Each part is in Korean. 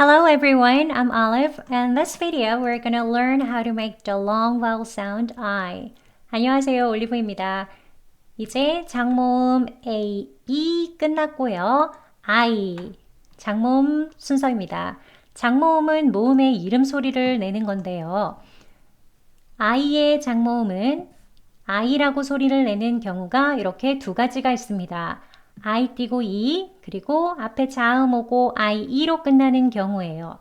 Hello everyone, I'm Olive. In this video, we're gonna learn how to make the long vowel sound I. 안녕하세요, 올리브입니다. 이제 장모음 A, E 끝났고요. I, 장모음 순서입니다. 장모음은 모음의 이름 소리를 내는 건데요. I의 장모음은 I라고 소리를 내는 경우가 이렇게 두 가지가 있습니다. I 띄고 E, 그리고 앞에 자음 오고 I, E로 끝나는 경우예요.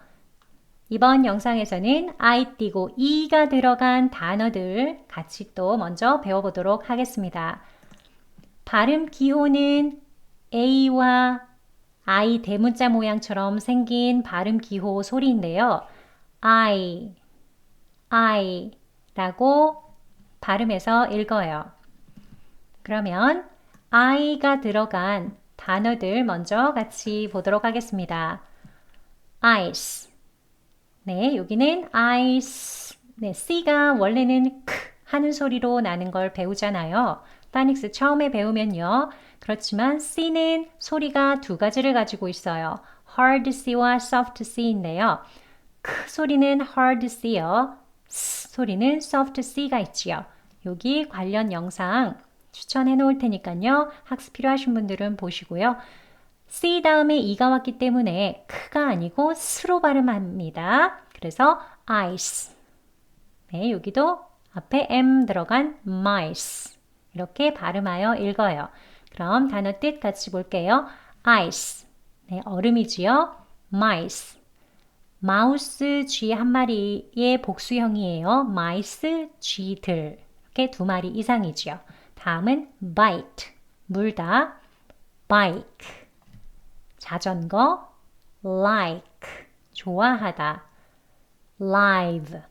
이번 영상에서는 I 띄고 E가 들어간 단어들 같이 또 먼저 배워보도록 하겠습니다. 발음 기호는 A와 I 대문자 모양처럼 생긴 발음 기호 소리인데요. I, I 라고 발음해서 읽어요. 그러면 I가 들어간 단어들 먼저 같이 보도록 하겠습니다. ice. 네, 여기는 ice. 네, C가 원래는 크 하는 소리로 나는 걸 배우잖아요. 파닉스 처음에 배우면요. 그렇지만 C는 소리가 두 가지를 가지고 있어요. hard C와 soft C인데요. 크 소리는 hard C요. 스 소리는 soft C가 있지요. 여기 관련 영상 추천해 놓을 테니까요. 학습 필요하신 분들은 보시고요. C 다음에 E가 왔기 때문에 크가 아니고 스로 발음합니다. 그래서 ice. 네, 여기도 앞에 M 들어간 mice. 이렇게 발음하여 읽어요. 그럼 단어 뜻 같이 볼게요. ice. 네, 얼음이지요. mice. 마우스 쥐 한 마리의 복수형이에요. mice, 쥐들. 이렇게 두 마리 이상이지요. 다음은 bite, 물다, bike, 자전거, like, 좋아하다, live.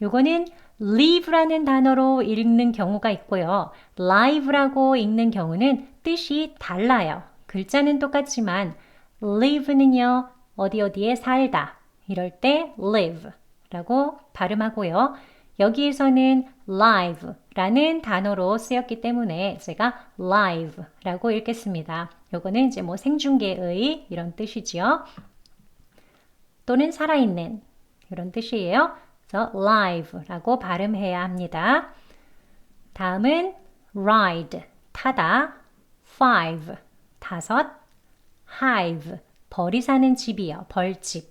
요거는 live라는 단어로 읽는 경우가 있고요. live라고 읽는 경우는 뜻이 달라요. 글자는 똑같지만 live는요, 어디 어디에 살다. 이럴 때 live 라고 발음하고요. 여기에서는 live 라는 단어로 쓰였기 때문에 제가 live라고 읽겠습니다. 요거는 이제 뭐 생중계의 이런 뜻이지요. 또는 살아있는 이런 뜻이에요. 그래서 live라고 발음해야 합니다. 다음은 ride, 타다, five, 다섯, hive, 벌이 사는 집이요. 벌집.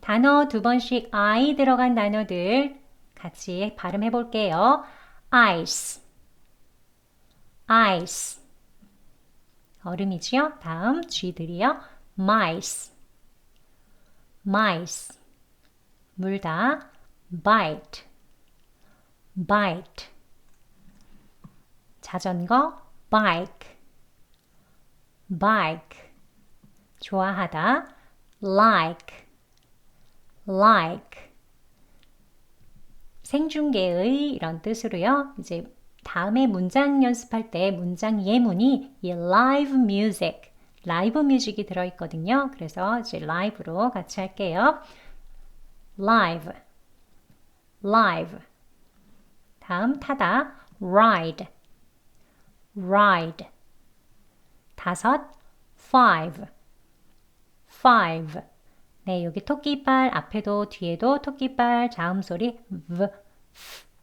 단어 두 번씩 I 들어간 단어들 같이 발음해 볼게요. ice, ice. 얼음이지요? 다음 쥐들이요. mice, mice. 물다. bite, bite. 자전거. bike, bike. 좋아하다. like, like. 생중계의 이런 뜻으로요. 이제 다음에 문장 연습할 때 문장 예문이 이 live music, 라이브 뮤직이 들어있거든요. 그래서 이제 라이브로 같이 할게요. live, live. 다음 타다, ride, ride. 다섯, five, five. 네, 여기 토끼발 앞에도 뒤에도 토끼발 자음 소리 v,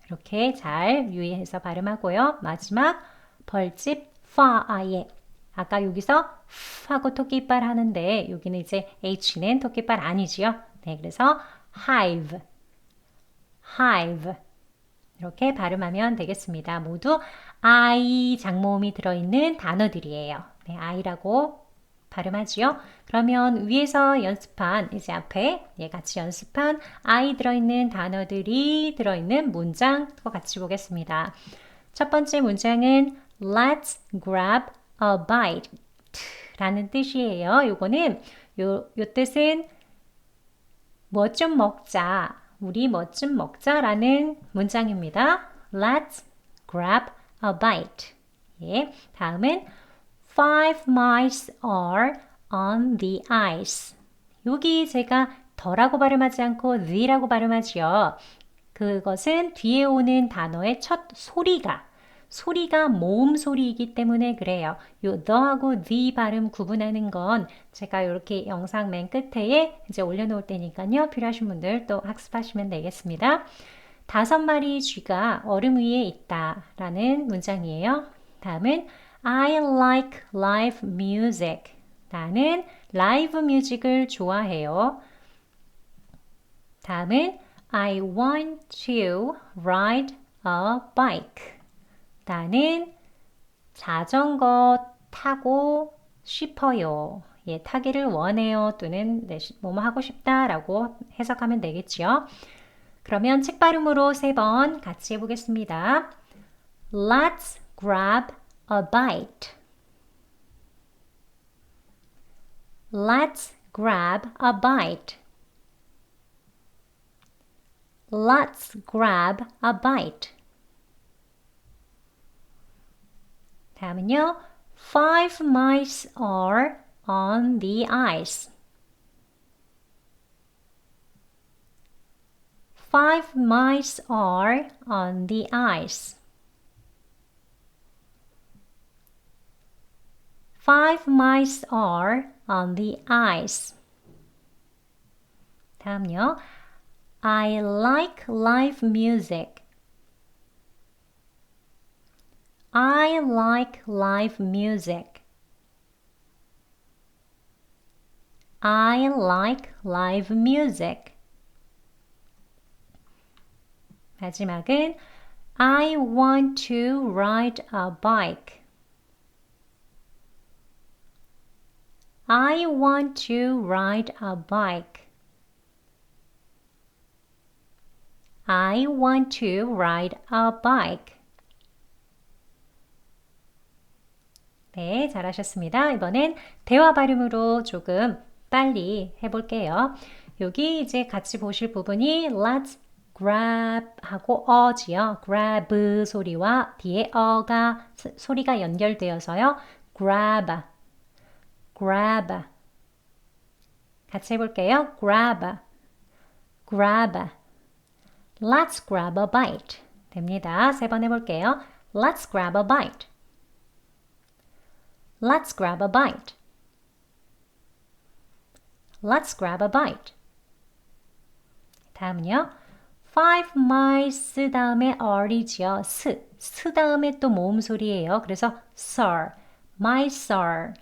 이렇게 잘 유의해서 발음하고요. 마지막 벌집 파아예. 아까 여기서 하고 토끼발 하는데 여기는 이제 h는 토끼발 아니지요. 네, 그래서 hive, hive 이렇게 발음하면 되겠습니다. 모두 I 장모음이 들어있는 단어들이에요. 네, I라고 발음하지요. 그러면 위에서 연습한 이제 앞에 예, 같이 연습한 I 들어있는 단어들이 들어있는 문장 또 같이 보겠습니다. 첫 번째 문장은 Let's grab a bite 라는 뜻이에요. 요거는 요, 요 뜻은 뭐 좀 먹자. 우리 뭐 좀 먹자라는 문장입니다. Let's grab a bite. 예, 다음은 Five mice are on the ice. 여기 제가 더라고 발음하지 않고 the라고 발음하지요. 그것은 뒤에 오는 단어의 첫 소리가 소리가 모음 소리이기 때문에 그래요. 요 the하고 the 발음 구분하는 건 제가 이렇게 영상 맨 끝에 이제 올려놓을 테니까요. 필요하신 분들 또 학습하시면 되겠습니다. 다섯 마리 쥐가 얼음 위에 있다 라는 문장이에요. 다음은 I like live music. 나는 라이브 뮤직을 좋아해요. 다음은 I want to ride a bike. 나는 자전거 타고 싶어요. 예, 타기를 원해요. 또는 네, 뭐뭐 하고 싶다라고 해석하면 되겠죠. 그러면 책 발음으로 세 번 같이 해보겠습니다. Let's grab a bite. Let's grab a bite. Let's grab a bite. 다음은요. Five mice are on the ice. Five mice are on the ice. Five mice are on the ice. 다음요. I like live music. I like live music. I like live music. 마지막은 I want to ride a bike. I want to ride a bike. I want to ride a bike. 네, 잘하셨습니다. 이번엔 대화 발음으로 조금 빨리 해볼게요. 여기 이제 같이 보실 부분이 let's grab 하고 어지요. grab 소리와 뒤에 어가 소리가 연결되어서요. grab, grab. 같이 해볼게요. grab, grab. Let's grab a bite. 됩니다. 세 번 해볼게요. Let's grab a bite. Let's grab a bite. Let's grab a bite. 다음은요. Five miles 다음에 are이지요. 스. 스 다음에 또 모음 소리예요. 그래서 sir, my sir,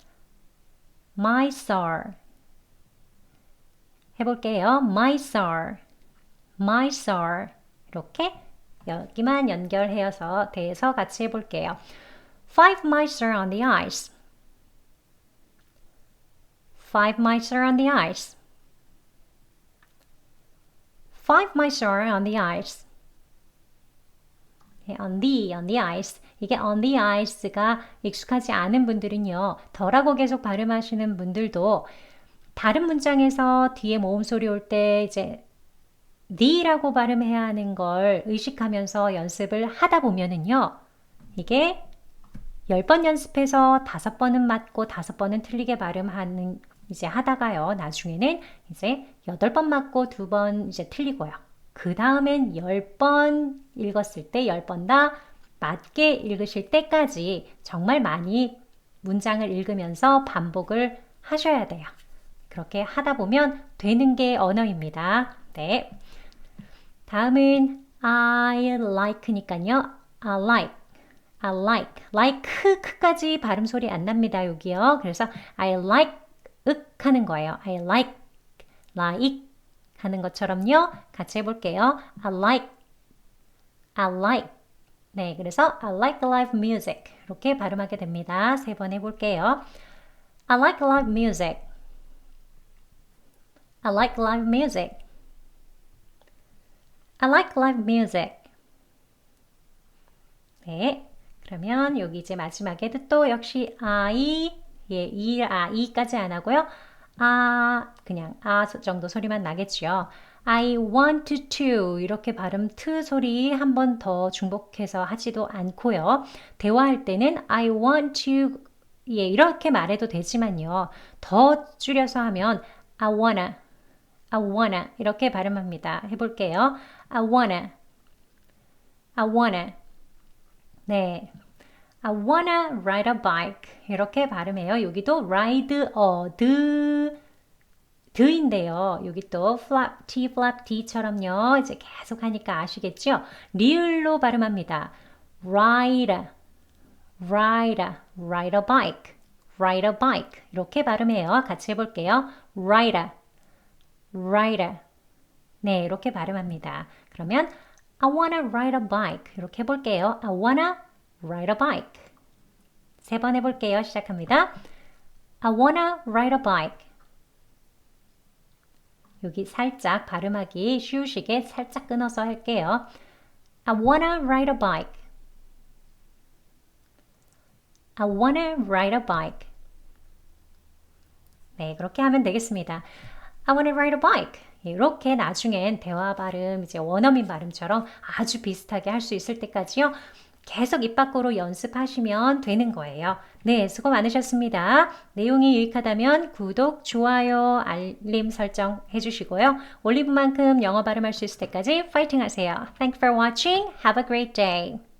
my sir. 해볼게요. my sir, my sir. 이렇게 여기만 연결해서 대해서 같이 해볼게요. Five miles are on the ice. Five mice are on the ice. Five mice are on the ice. on the, on the ice. 이게 on the ice가 익숙하지 않은 분들은요, 덜하고 계속 발음하시는 분들도 다른 문장에서 뒤에 모음 소리 올 때 이제 the라고 발음해야 하는 걸 의식하면서 연습을 하다 보면은요, 이게 10번 연습해서 5번은 맞고 5번은 틀리게 발음하는 이제 하다가요. 나중에는 이제 8번 맞고 2번 이제 틀리고요. 그 다음엔 10번 읽었을 때 10번 다 맞게 읽으실 때까지 정말 많이 문장을 읽으면서 반복을 하셔야 돼요. 그렇게 하다 보면 되는 게 언어입니다. 네. 다음은 I like니까요. I like. I like. like 크까지 발음 소리 안 납니다. 여기요. 그래서 I like 윽 하는 거예요. I like, like 하는 것처럼요. 같이 해볼게요. I like, I like. 네, 그래서 I like live music. 이렇게 발음하게 됩니다. 세 번 해볼게요. I like live music. I like live music. I like live music. 네. 그러면 여기 이제 마지막에도 또 역시 I 예, 이, 아, 이까지 안 하고요. 아, 그냥 아 정도 소리만 나겠죠. I want to 이렇게 발음 트 소리 한 번 더 중복해서 하지도 않고요. 대화할 때는 I want to 예, 이렇게 말해도 되지만요. 더 줄여서 하면 I wanna I wanna 이렇게 발음합니다. 해볼게요. I wanna I wanna 네, I wanna ride a bike. 이렇게 발음해요. 여기도 ride a 드 드인데요. 여기 또 flap t flap d처럼요. 이제 계속 하니까 아시겠죠? 리을로 발음합니다. ride ride ride a bike ride a bike 이렇게 발음해요. 같이 해볼게요. ride ride 네, 이렇게 발음합니다. 그러면 I wanna ride a bike 이렇게 해볼게요. I wanna ride a bike 세 번 해볼게요. 시작합니다. I wanna ride a bike 여기 살짝 발음하기 쉬우시게 살짝 끊어서 할게요. I wanna ride a bike. I wanna ride a bike. 네, 그렇게 하면 되겠습니다. I wanna ride a bike. 이렇게 나중엔 대화 발음, 이제 원어민 발음처럼 아주 비슷하게 할 수 있을 때까지요. 계속 입 밖으로 연습하시면 되는 거예요. 네, 수고 많으셨습니다. 내용이 유익하다면 구독, 좋아요, 알림 설정 해주시고요. 올리브만큼 영어 발음할 수 있을 때까지 파이팅 하세요. Thanks for watching. Have a great day.